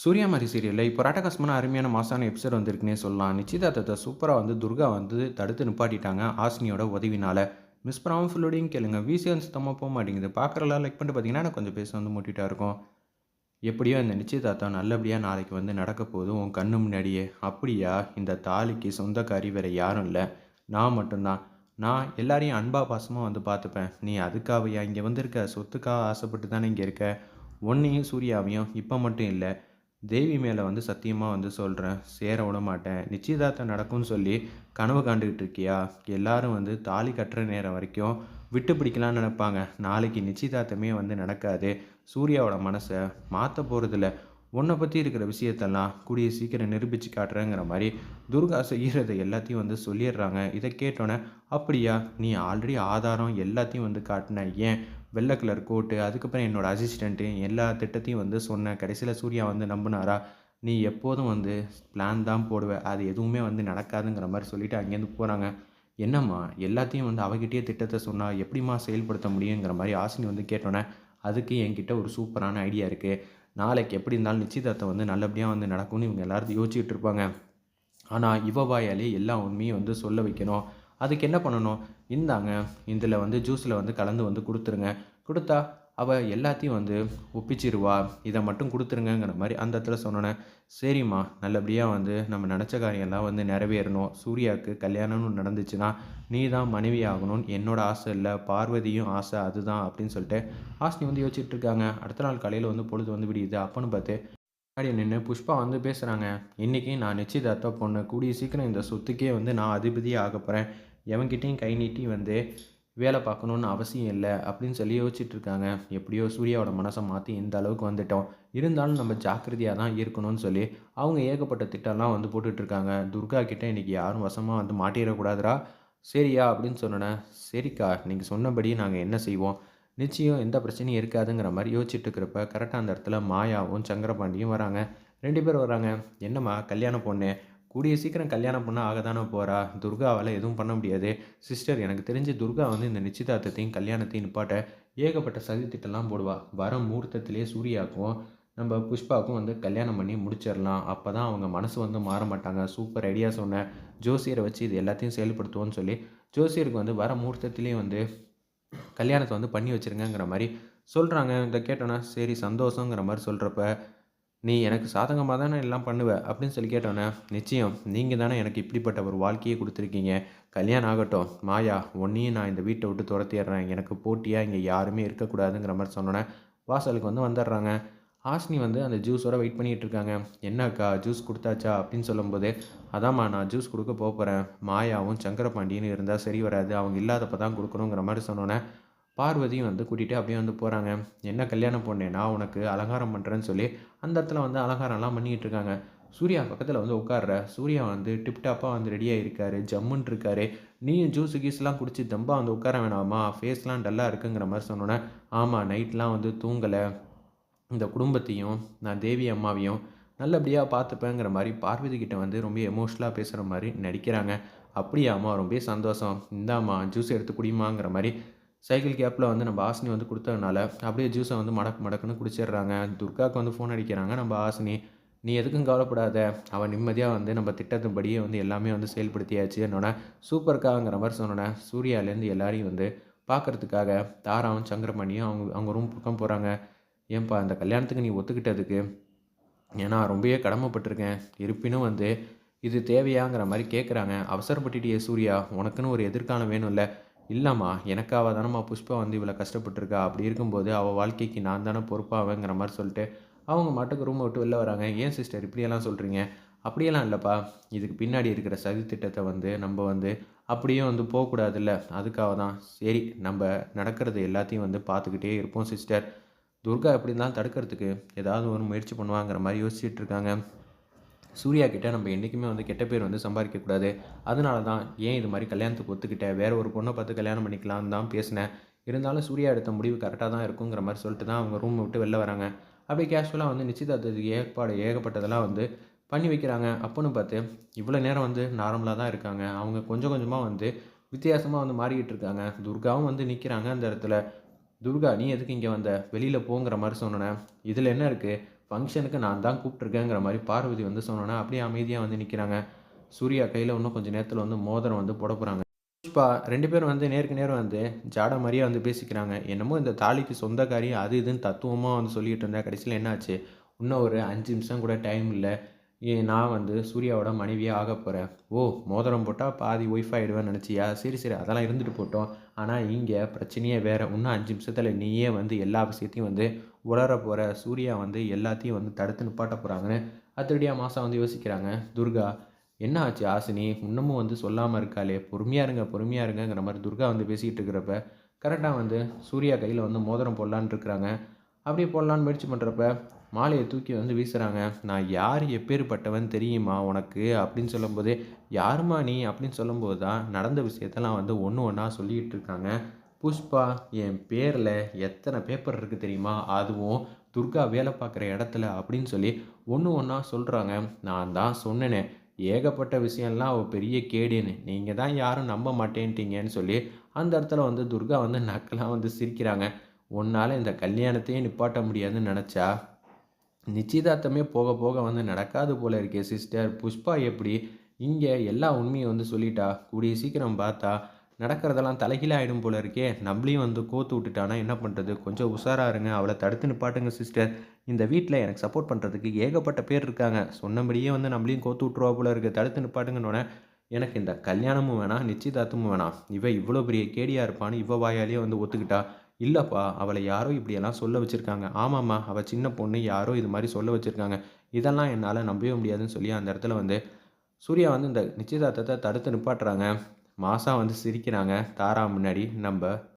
சூர்யா மாதிரி சீரியலில் இப்போ ராட்டகாசமான அருமையான மாசான எபிசோட் வந்திருக்குன்னே சொல்லலாம். நிச்சயதார்த்தத்தை சூப்பராக வந்து துர்கா வந்து தடுத்து நிப்பாட்டிட்டாங்க ஆசினியோட உதவினால. மிஸ் பண்ணாமல் ஃபுல்லோடையும் கேளுங்க. விசிஎன் சுத்தமாக போக மாட்டேங்குது. பார்க்குறலாம் லைக் பண்ணிட்டு பார்த்தீங்கன்னா எனக்கு கொஞ்சம் பேச வந்து மூட்டிகிட்டா இருக்கும். எப்படியோ இந்த நிச்சயதார்த்தம் நல்லபடியாக நாளைக்கு வந்து நடக்க போகுது. உன் கண்ணு முன்னாடியே. அப்படியா? இந்த தாலிக்கு சொந்தக்காரி வேறு யாரும் இல்லை. நான் மட்டும்தான். நான் எல்லாரையும் அன்பா பாசமாக வந்து பார்த்துப்பேன். நீ அதுக்காவையா இங்கே வந்திருக்க? சொத்துக்காக ஆசைப்பட்டு தானே இங்கே இருக்க? உன்னையும் சூர்யாவையும் இப்போ மட்டும் இல்லை. தேவி மேலே வந்து சத்தியமாக வந்து சொல்கிறேன் சேர விட மாட்டேன் நிச்சயதார்த்தம் நடக்கும்னு சொல்லி கனவு காண்டுக்கிட்டு இருக்கியா? எல்லாரும் வந்து தாலி கட்டுற நேரம் வரைக்கும் விட்டு பிடிக்கலாம்னு நினைப்பாங்க. நாளைக்கு நிச்சயதார்த்தமே வந்து நடக்காது. சூர்யாவோட மனசை மாற்ற போகிறதில்ல உன்னை பற்றி இருக்கிற விஷயத்தெல்லாம் கூடிய சீக்கிரம் நிரூபித்து காட்டுறேங்கிற மாதிரி துர்கா செய்கிறத எல்லாத்தையும் வந்து சொல்லிடுறாங்க. இதை கேட்டோன்னே அப்படியா? நீ ஆல்ரெடி ஆதாரம் எல்லாத்தையும் வந்து காட்டின. ஏன்? வெள்ளை கலர் கோட்டு அதுக்கப்புறம் என்னோடய அசிஸ்டண்ட்டு எல்லா திட்டத்தையும் வந்து சொன்னேன். கடைசியில் சூர்யா வந்து நம்பினாரா நீ எப்போதும் வந்து பிளான் தான் போடுவ. அது எதுவுமே வந்து நடக்காதுங்கிற மாதிரி சொல்லிவிட்டு அங்கேருந்து போகிறாங்க என்னம்மா எல்லாத்தையும் வந்து அவகிட்டே திட்டத்தை சொன்னால் எப்படிம்மா செயல்படுத்த முடியுங்கிற மாதிரி ஆசினி வந்து கேட்டோன்னே அதுக்கு என்கிட்ட ஒரு சூப்பரான ஐடியா இருக்குது நாளைக்கு எப்படி இருந்தாலும் நிச்சயதார்த்தம் வந்து நல்லபடியாக வந்து நடக்கும்னு இவங்க எல்லாரும் யோசிச்சுட்டு இருப்பாங்க. ஆனால் இவ வாயாலே எல்லா உண்மையும் வந்து சொல்ல வைக்கணும். அதுக்கு என்ன பண்ணணும்? இந்தாங்க இதில் வந்து ஜூஸில் வந்து கலந்து வந்து கொடுத்துருங்க. கொடுத்தா அவள் எல்லாத்தையும் வந்து ஒப்பிச்சிருவா. இதை மட்டும் கொடுத்துருங்கங்கிற மாதிரி அந்த இடத்துல சொன்னோன்னே சரிம்மா நல்லபடியாக வந்து நம்ம நினச்ச காரியம்லாம் வந்து நிறைவேறணும். சூர்யாவுக்கு கல்யாணம்னு நடந்துச்சுன்னா நீ தான் மனைவி ஆகணும்னு என்னோட ஆசை இல்லை. பார்வதியும் ஆசை அதுதான் அப்படின்னு சொல்லிட்டு ஆசினி வந்து யோசிச்சுட்டு இருக்காங்க. அடுத்த நாள் காலையில் வந்து பொழுது வந்து விடியுது. அப்போன்னு பார்த்து முன்னாடி நின்று புஷ்பா வந்து பேசுகிறாங்க இன்றைக்கி நான் நிச்சயதார்த்த பொண்ணு. கூடிய சீக்கிரம் இந்த சொத்துக்கே வந்து நான் அதிபதியாக ஆக போகிறேன் எவன்கிட்டையும் கை நீட்டி வந்து வேலை பார்க்கணுன்னு அவசியம் இல்லை அப்படின்னு சொல்லி யோசிச்சுட்டு இருக்காங்க. எப்படியோ சூர்யாவோட மனசை மாற்றி இந்த அளவுக்கு வந்துட்டோம். இருந்தாலும் நம்ம ஜாக்கிரதையாக தான் இருக்கணும்னு சொல்லி அவங்க ஏகப்பட்ட திட்டம்லாம் வந்து போட்டுட்ருக்காங்க துர்கா கிட்டே இன்றைக்கி யாரும் வசமாக வந்து மாட்டிடக்கூடாதுரா சரியா அப்படின்னு சொன்னேன் சரிக்கா நீங்கள் சொன்னபடி நாங்கள் என்ன செய்வோம்? நிச்சயம் எந்த பிரச்சனையும் இருக்காதுங்கிற மாதிரி யோசிச்சுட்டு இருக்கிறப்ப கரெக்டாக அந்த இடத்துல மாயாவும் சங்கரபாண்டியும் வராங்க. ரெண்டு பேர் வராங்க. என்னம்மா கல்யாணம் பொண்ணு? கூடிய சீக்கிரம் கல்யாணம் பண்ண ஆக தானே போகிறா துர்காவால் எதுவும் பண்ண முடியாது. சிஸ்டர் எனக்கு தெரிஞ்சு துர்கா வந்து இந்த நிச்சயதார்த்தத்தையும் கல்யாணத்தையும் நிப்பாட்ட ஏகப்பட்ட சதி போடுவா. வர முகூர்த்தத்திலே சூர்யாவுக்கும் நம்ம புஷ்பாவுக்கும் வந்து கல்யாணம் பண்ணி முடிச்சிடலாம். அப்போ தான் அவங்க மனசு வந்து மாற மாட்டாங்க. சூப்பர் ஐடியா சொன்னேன் ஜோசியரை வச்சு இது எல்லாத்தையும் செயல்படுத்துவோன்னு சொல்லி ஜோசியருக்கு வந்து வர முகூர்த்தத்திலேயே வந்து கல்யாணத்தை வந்து பண்ணி வச்சுருங்கிற மாதிரி சொல்கிறாங்க இந்த கேட்டோன்னா சரி சந்தோஷங்கிற மாதிரி சொல்கிறப்ப நீ எனக்கு சாதகமாக தானே எல்லாம் பண்ணுவ? அப்படின்னு சொல்லி கேட்டோன்னே நிச்சயம் நீங்கள் தானே எனக்கு இப்படிப்பட்ட ஒரு வாழ்க்கையை கொடுத்துருக்கீங்க. கல்யாணம் ஆகட்டும். மாயா ஒன்றையும் நான் இந்த வீட்டை விட்டு துரத்திடுறேன். எனக்கு போட்டியாக இங்கே யாருமே இருக்கக்கூடாதுங்கிற மாதிரி சொன்னோன்னே வாசலுக்கு வந்து வந்துடுறாங்க. ஹாஸ்னி வந்து அந்த ஜூஸோட வெயிட் பண்ணிகிட்டு இருக்காங்க. என்னக்கா ஜூஸ் கொடுத்தாச்சா? அப்படின்னு சொல்லும்போது அதாம்மா நான் ஜூஸ் கொடுக்க போகிறேன் மாயாவும் சங்கரபாண்டியன்னு இருந்தால் சரி வராது. அவங்க இல்லாதப்போ தான் கொடுக்கணுங்கிற மாதிரி சொன்னோன்னே பார்வதியும் வந்து கூட்டிகிட்டு அப்படியே வந்து போகிறாங்க என்ன கல்யாணம் பண்ணேன்னா உனக்கு அலங்காரம் பண்ணுறேன்னு சொல்லி அந்த இடத்துல வந்து அலங்காரம்லாம் பண்ணிக்கிட்டு இருக்காங்க. சூர்யா பக்கத்தில் வந்து உட்காடுற சூர்யா வந்து டிப்டாப்பாக வந்து ரெடியாக இருக்கார் ஜம்முன் இருக்காரு. நீயும் ஜூஸ் கீஸ்லாம் குடிச்சு தம்பாக வந்து உட்கார வேணாமா? ஃபேஸ்லாம் டல்லாக இருக்குங்கிற மாதிரி சொன்னோன்னே ஆமாம் நைட்லாம் வந்து தூங்கலை. இந்த குடும்பத்தையும் நான் தேவி அம்மாவையும் நல்லபடியாக பார்த்துப்பேங்கிற மாதிரி பார்வதி கிட்ட வந்து ரொம்ப எமோஷ்னலாக பேசுகிற மாதிரி நடிக்கிறாங்க. அப்படியாம்மா ரொம்ப சந்தோஷம். இந்தாம்மா ஜூஸ் எடுத்து குடிமாங்கிற மாதிரி சைக்கிள் கேப்பில் வந்து நம்ம ஆசினி வந்து கொடுத்ததுனால அப்படியே ஜூஸை வந்து மடக்கு மடக்குன்னு குடிச்சிடுறாங்க. துர்காவுக்கு வந்து ஃபோன் அடிக்கிறாங்க. நம்ம ஆசினி நீ எதுக்கும் கவலைப்படாத. அவன் நிம்மதியாக வந்து நம்ம திட்டத்தின்படியே வந்து எல்லாமே வந்து செயல்படுத்தியாச்சு. என்னோட சூப்பர்க்காங்கிற மாதிரி சொன்னோன்னே சூர்யாலேருந்து எல்லாரையும் வந்து பார்க்குறதுக்காக தாராவும் சங்கரமணியும் அவங்க அவங்க ரூம் பக்கம் போகிறாங்க ஏன்பா அந்த கல்யாணத்துக்கு நீ ஒத்துக்கிட்டதுக்கு ஏன்னா ரொம்பவே கடமைப்பட்டிருக்கேன். இருப்பினும் வந்து இது தேவையாங்கிற மாதிரி கேட்குறாங்க அவசரப்பட்டுட்டியே சூர்யா உனக்குன்னு ஒரு எதிர்காலம் வேணும்ல. இல்லைம்மா எனக்காக தானம்மா புஷ்பா வந்து இவ்வளோ கஷ்டப்பட்டுருக்கா. அப்படி இருக்கும்போது அவள் வாழ்க்கைக்கு நான் தானே பொறுப்பாவேங்கிற மாதிரி சொல்லிட்டு அவங்க மாட்டுக்கு ரூமை விட்டு வெளில வராங்க. ஏன் சிஸ்டர் இப்படியெல்லாம் சொல்கிறீங்க அப்படியெல்லாம் இல்லைப்பா. இதுக்கு பின்னாடி இருக்கிற சதி திட்டத்தை வந்து நம்ம வந்து அப்படியே வந்து போகக்கூடாதுல்ல. அதுக்காக தான். சரி நம்ம நடக்கிறது எல்லாத்தையும் வந்து பார்த்துக்கிட்டே இருப்போம் சிஸ்டர் துர்கா எப்படி இருந்தாலும் தடுக்கிறதுக்கு ஏதாவது ஒரு முயற்சி பண்ணுவாங்கிற மாதிரி யோசிச்சுட்டு இருக்காங்க. சூர்யா கிட்ட நம்ம என்றைக்குமே வந்து கெட்ட பேர் வந்து சம்பாதிக்கக்கூடாது அதனால தான் ஏன் இது மாதிரி கல்யாணத்துக்கு ஒத்துக்கிட்டேன் வேறு ஒரு பொண்ணை பார்த்து கல்யாணம் பண்ணிக்கலான்னு தான் பேசினேன். இருந்தாலும் சூர்யா எடுத்த முடிவு கரெக்டாக தான் இருக்குங்கிற மாதிரி சொல்லிட்டு தான் அவங்க ரூமை விட்டு வெளில வராங்க. அப்படியே கேஷுவலாக வந்து நிச்சயதார்த்தத்துக்கு ஏற்பாடு ஏகப்பட்டதெல்லாம் வந்து பண்ணி வைக்கிறாங்க. அப்போன்னு பார்த்து இவ்வளோ நேரம் வந்து நார்மலாக தான் இருக்காங்க. அவங்க கொஞ்சம் கொஞ்சமாக வந்து வித்தியாசமாக வந்து மாறிக்கிட்டு இருக்காங்க. துர்காவும் வந்து நிற்கிறாங்க அந்த இடத்துல. துர்கா நீ எதுக்கு இங்கே வந்த? வெளியில் போங்கிற மாதிரி சொன்னேன். இதில் என்ன இருக்குது ஃபங்க்ஷனுக்கு நான் தான் கூப்பிட்ருக்கேங்கிற மாதிரி பார்வதி வந்து சொன்னோன்னே அப்படியே அமைதியாக வந்து நிற்கிறாங்க சூர்யா கையில் இன்னும் கொஞ்சம் நேரத்தில் வந்து மோதிரம் வந்து போட போகிறாங்க புஷ்பா ரெண்டு பேரும் வந்து நேருக்கு நேரம் வந்து ஜாட மாதிரியே வந்து பேசிக்கிறாங்க. என்னமோ இந்த தாலிக்கு சொந்தக்காரி அது இதுன்னு தத்துவமாக வந்து சொல்லிட்டு இருந்தேன் கடைசியில் என்னாச்சு? இன்னும் ஒரு அஞ்சு நிமிஷம் கூட டைம் இல்லை. ஏ- நான் வந்து சூர்யாவோட மனைவியாக ஆக போகிறேன் ஓ மோதிரம் போட்டால் பாதி ஒய்ஃப் ஆகிடுவேன்னு நினச்சியா? சரி சரி அதெல்லாம் இருந்துட்டு போட்டோம். ஆனால் இங்கே பிரச்சனையே வேறு. இன்னும் அஞ்சு நிமிஷத்தில் நீயே வந்து எல்லா விஷயத்தையும் வந்து உளர போகிற சூர்யா வந்து எல்லாத்தையும் வந்து தடுத்து நிப்பாட்ட போகிறாங்கன்னு அத்தடியாக மாதம் வந்து யோசிக்கிறாங்க. துர்கா என்ன ஆச்சு ஆசினி? இன்னமும் வந்து சொல்லாமல் இருக்காளே. பொறுமையாக இருங்க பொறுமையாக இருங்கங்கிற மாதிரி துர்கா வந்து பேசிக்கிட்டு இருக்கிறப்ப கரெக்டாக வந்து சூர்யா கையில் வந்து மோதிரம் போடலான்னு இருக்கிறாங்க. அப்படி போடலான்னு முயற்சி பண்ணுறப்ப மாலையை தூக்கி வந்து வீசுகிறாங்க நான் யார் எப்பேற்பட்டவன் தெரியுமா உனக்கு? அப்படின்னு சொல்லும்போது யாருமா நீ? அப்படின்னு சொல்லும்போது தான் நடந்த விஷயத்தெல்லாம் வந்து ஒன்று ஒன்றா சொல்லிகிட்டு இருக்காங்க. புஷ்பா என் பேரில் எத்தனை பேப்பர் இருக்குது தெரியுமா? அதுவும் துர்கா வேலை பார்க்குற இடத்துல அப்படின்னு சொல்லி ஒன்று ஒன்றா சொல்கிறாங்க நான் தான் சொன்னேனே ஏகப்பட்ட விஷயம்லாம் அவள் பெரிய கேடுன்னு. நீங்கள் தான் யாரும் நம்ப மாட்டேன்ட்டீங்கன்னு சொல்லி அந்த இடத்துல வந்து துர்கா வந்து நக்கலாக வந்து சிரிக்கிறாங்க. உன்னால் இந்த கல்யாணத்தையே நிப்பாட்ட முடியாதுன்னு நினச்சா நிச்சயதார்த்தமே போக போக வந்து நடக்காது போல இருக்கே சிஸ்டர் புஷ்பா எப்படி இங்கே எல்லா உண்மையும் வந்து சொல்லிட்டா கூடிய சீக்கிரம் பார்த்தா நடக்கிறதெல்லாம் தலைகீழ ஆகிடும் போல இருக்கே. நம்மளையும் வந்து கோத்து விட்டுட்டானா என்ன பண்ணுறது கொஞ்சம் உஷாராக இருங்க அவளை தடுத்து நிப்பாட்டுங்க சிஸ்டர் இந்த வீட்டில் எனக்கு சப்போர்ட் பண்ணுறதுக்கு ஏகப்பட்ட பேர் இருக்காங்க. சொன்னபடியே வந்து நம்மளையும் கோத்து விட்ருவா போல இருக்குது தடுத்து நிப்பாட்டுங்கன்னொன்னே எனக்கு இந்த கல்யாணமும் வேணாம் நிச்சயதார்த்தமும் வேணாம். இவ இவ்வளோ பெரிய கேடியாக இருப்பான்னு இவ வாயாலேயே வந்து ஒத்துக்கிட்டா. இல்லைப்பா அவளை யாரோ இப்படியெல்லாம் சொல்ல வச்சுருக்காங்க. ஆமாம்மா அவள் சின்ன பொண்ணு யாரோ இது மாதிரி சொல்ல வச்சுருக்காங்க. இதெல்லாம் என்னால் நம்பவே முடியாதுன்னு சொல்லி அந்த இடத்துல வந்து சூர்யா வந்து இந்த நிச்சயதார்த்தத்தை தடுத்து நிப்பாட்டுறாங்க. மாசா வந்து சிரிக்கிறாங்க. தாரா முன்னாடி நம்ம